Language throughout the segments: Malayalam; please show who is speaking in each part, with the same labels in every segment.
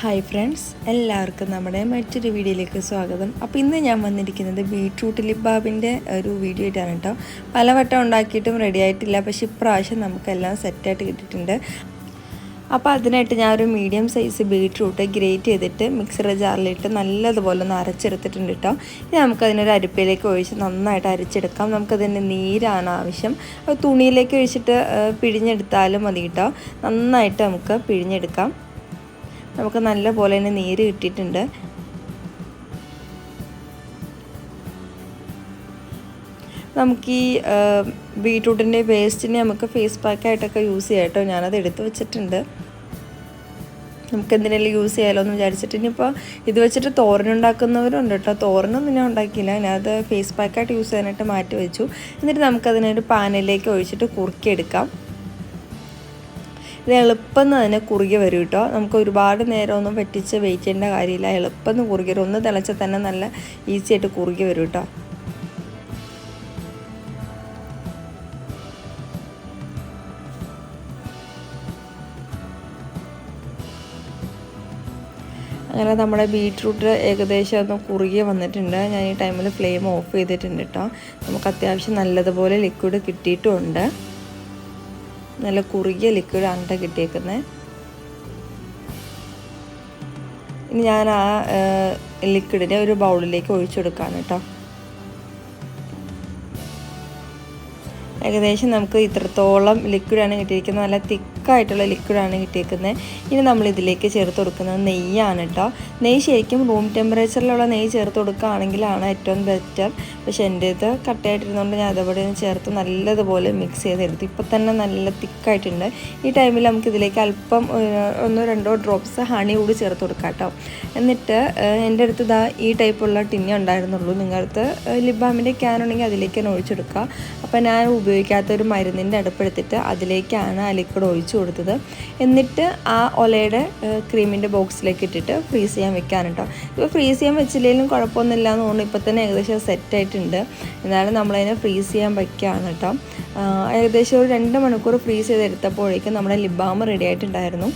Speaker 1: ഹായ് ഫ്രണ്ട്സ് എല്ലാവർക്കും നമ്മുടെ മറ്റൊരു വീഡിയോയിലേക്ക് സ്വാഗതം. അപ്പോൾ ഇന്ന് ഞാൻ വന്നിരിക്കുന്നത് ബീട്രൂട്ട് ലിബാബിന്റെ ഒരു വീഡിയോ ആയിട്ടാണ് കേട്ടോ. പലവട്ടം ഉണ്ടാക്കിയിട്ടും റെഡി ആയിട്ടില്ല. പക്ഷേ ഇപ്രാവശ്യം നമുക്കെല്ലാം സെറ്റായിട്ട് കിട്ടിയിട്ടുണ്ട്. അപ്പോൾ അതിനായിട്ട് ഞാൻ ഒരു മീഡിയം സൈസ് ബീട്രൂട്ട് ഗ്രേറ്റ് ചെയ്തിട്ട് മിക്സറ് ജാറിലിട്ട് നല്ലതുപോലെ ഒന്ന് അരച്ചെടുത്തിട്ടുണ്ട് കേട്ടോ. ഇനി നമുക്കതിനൊരു അരിപ്പയിലേക്ക് ഒഴിച്ച് നന്നായിട്ട് അരച്ചെടുക്കാം. നമുക്കതിന്റെ നീരാണ് ആവശ്യം. തുണിയിലേക്ക് ഒഴിച്ചിട്ട് പിഴിഞ്ഞെടുത്താലും മതി കേട്ടോ. നന്നായിട്ട് നമുക്ക് പിഴിഞ്ഞെടുക്കാം. നമുക്ക് നല്ല പോലെ തന്നെ നീര് കിട്ടിയിട്ടുണ്ട്. നമുക്ക് ഈ ബീട്രൂട്ടിന്റെ വേസ്റ്റിനെ നമുക്ക് ഫേസ് പാക്കായിട്ടൊക്കെ യൂസ് ചെയ്യാം കേട്ടോ. ഞാനത് എടുത്തു വെച്ചിട്ടുണ്ട്. നമുക്ക് എന്തിനെങ്കിലും യൂസ് ചെയ്യാമല്ലോ എന്ന് വിചാരിച്ചിട്ട് ഇനിയിപ്പോൾ ഇത് വെച്ചിട്ട് തോരനുണ്ടാക്കുന്നവരുണ്ട് കേട്ടോ. തോരനൊന്നും ഞാൻ ഉണ്ടാക്കിയില്ല. ഞാനത് ഫേസ് പാക്കായിട്ട് യൂസ് ചെയ്യാനായിട്ട് മാറ്റി വെച്ചു. എന്നിട്ട് നമുക്കതിനൊരു പാനിലേക്ക് ഒഴിച്ചിട്ട് കുറുക്കിയെടുക്കാം. ഇത് എളുപ്പം തന്നെ കുറുകി വരും കേട്ടോ നമുക്ക് ഒരുപാട് നേരം ഒന്നും വെട്ടിച്ച് വെയിറ്റ് ചെയ്യേണ്ട കാര്യമില്ല. എളുപ്പം കുറുകി വരും. ഒന്ന് തിളച്ചാൽ തന്നെ നല്ല ഈസി ആയിട്ട് കുറുകി വരും കേട്ടോ അങ്ങനെ നമ്മുടെ ബീട്രൂട്ട് ഏകദേശം ഒന്ന് കുറുകി വന്നിട്ടുണ്ട്. ഞാൻ ഈ ടൈമിൽ ഫ്ലെയിം ഓഫ് ചെയ്തിട്ടുണ്ട് കേട്ടോ നമുക്ക് അത്യാവശ്യം നല്ലതുപോലെ ലിക്വിഡ് കിട്ടിയിട്ടുമുണ്ട് നല്ല കുറുകിയ ലിക്വിഡ് അണ്ട കിട്ടിയേക്കുന്നത് ഇനി ഞാൻ ആ ലിക്വിഡിനെ ഒരു ബൗളിലേക്ക് ഒഴിച്ചു കൊടുക്കുകയാണ് കേട്ടോ ഏകദേശം നമുക്ക് ഇത്രത്തോളം ലിക്വിഡാണ് കിട്ടിയിരിക്കുന്നത്. നല്ല തിക്കായിട്ടുള്ള ലിക്വിഡാണ് കിട്ടിയേക്കുന്നത്. ഇനി നമ്മൾ ഇതിലേക്ക് ചേർത്ത് കൊടുക്കുന്നത് നെയ്യാണ് കേട്ടോ നെയ്യ് ശരിക്കും റൂം ടെമ്പറേച്ചറിലുള്ള നെയ്യ് ചേർത്ത് കൊടുക്കുകയാണെങ്കിലാണ് ഏറ്റവും ബെറ്റർ പക്ഷേ എന്റെ ഇത് കട്ടയായിട്ടിരുന്നുകൊണ്ട് ഞാൻ അതേപോലെ ചേർത്ത് നല്ലതുപോലെ മിക്സ് ചെയ്തെടുത്തു. ഇപ്പം തന്നെ നല്ല തിക്കായിട്ടുണ്ട്. ഈ ടൈമിൽ നമുക്ക് ഇതിലേക്ക് അല്പം ഒന്നോ രണ്ടോ ഡ്രോപ്സ് ഹണി കൂടി ചേർത്ത് കൊടുക്കാം കേട്ടോ എന്നിട്ട് എന്റെ അടുത്ത് ഇതാ ഈ ടൈപ്പുള്ള ടിന്നേ ഉണ്ടായിരുന്നുള്ളൂ. നിങ്ങളടുത്ത് ലിബാമിന്റെ ക്യാൻ ഉണ്ടെങ്കിൽ അതിലേക്ക് തന്നെ ഒഴിച്ചെടുക്കുക. അപ്പോൾ ഞാൻ ഉപയോഗിക്കാത്ത ഒരു മരുന്നിന്റെ അടുപ്പെടുത്തിട്ട് അതിലേക്കാണ് ആ ലിക്വിഡ് ഒഴിച്ചു കൊടുത്തത്. എന്നിട്ട് ആ ഒലയുടെ ക്രീമിന്റെ ബോക്സിലേക്ക് ഇട്ടിട്ട് ഫ്രീസ് ചെയ്യാൻ വെക്കാൻ കേട്ടോ ഇപ്പോൾ ഫ്രീസ് ചെയ്യാൻ വെച്ചില്ലെങ്കിലും കുഴപ്പമൊന്നുമില്ല എന്ന് തോന്നുന്നു. ഇപ്പോൾ തന്നെ ഏകദേശം സെറ്റ് ആയിട്ടുണ്ട്. എന്നാലും നമ്മളതിനെ ഫ്രീസ് ചെയ്യാൻ വയ്ക്കുകയാണ് കേട്ടോ. ഏകദേശം ഒരു രണ്ട് മണിക്കൂർ ഫ്രീസ് ചെയ്തെടുത്തപ്പോഴേക്കും നമ്മുടെ ലിബാം റെഡി ആയിട്ടുണ്ടായിരുന്നു.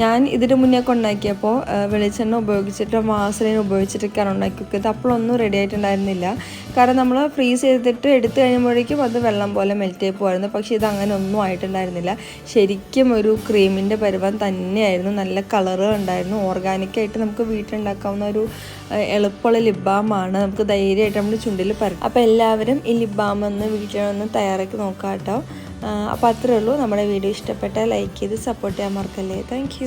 Speaker 1: ഞാൻ ഇതിന് മുന്നേ ഒക്കെ ഉണ്ടാക്കിയപ്പോൾ വെളിച്ചെണ്ണ ഉപയോഗിച്ചിട്ട് വാസലിൻ ഉപയോഗിച്ചിട്ടൊക്കെയാണ് ഉണ്ടാക്കി വെക്കുന്നത് അപ്പോഴൊന്നും റെഡി ആയിട്ടുണ്ടായിരുന്നില്ല. കാരണം നമ്മൾ ഫ്രീസ് ചെയ്തിട്ട് എടുത്തു കഴിയുമ്പോഴേക്കും അത് വെള്ളം പോലെ മെൽറ്റ് ആയി പോകുമായിരുന്നു പക്ഷേ ഇത് അങ്ങനെ ഒന്നും ആയിട്ടുണ്ടായിരുന്നില്ല. ശരിക്കും ഒരു ക്രീമിന്റെ പരുവം തന്നെയായിരുന്നു. നല്ല കളറ് ഉണ്ടായിരുന്നു. ഓർഗാനിക്കായിട്ട് നമുക്ക് വീട്ടിലുണ്ടാക്കാവുന്ന ഒരു എളുപ്പമുള്ള ലിബാമാണ്. നമുക്ക് ധൈര്യമായിട്ട് നമ്മുടെ ചുണ്ടിൽ പറയും അപ്പോൾ എല്ലാവരും ഈ ലിബാം ഒന്ന് വീട്ടിലൊന്ന് തയ്യാറാക്കി നോക്കാം കേട്ടോ അപ്പോൾ അത്രേ ഉള്ളൂ. നമ്മുടെ വീഡിയോ ഇഷ്ടപ്പെട്ടാൽ ലൈക്ക് ചെയ്ത് സപ്പോർട്ട് ചെയ്യാൻ മറക്കല്ലേ. താങ്ക്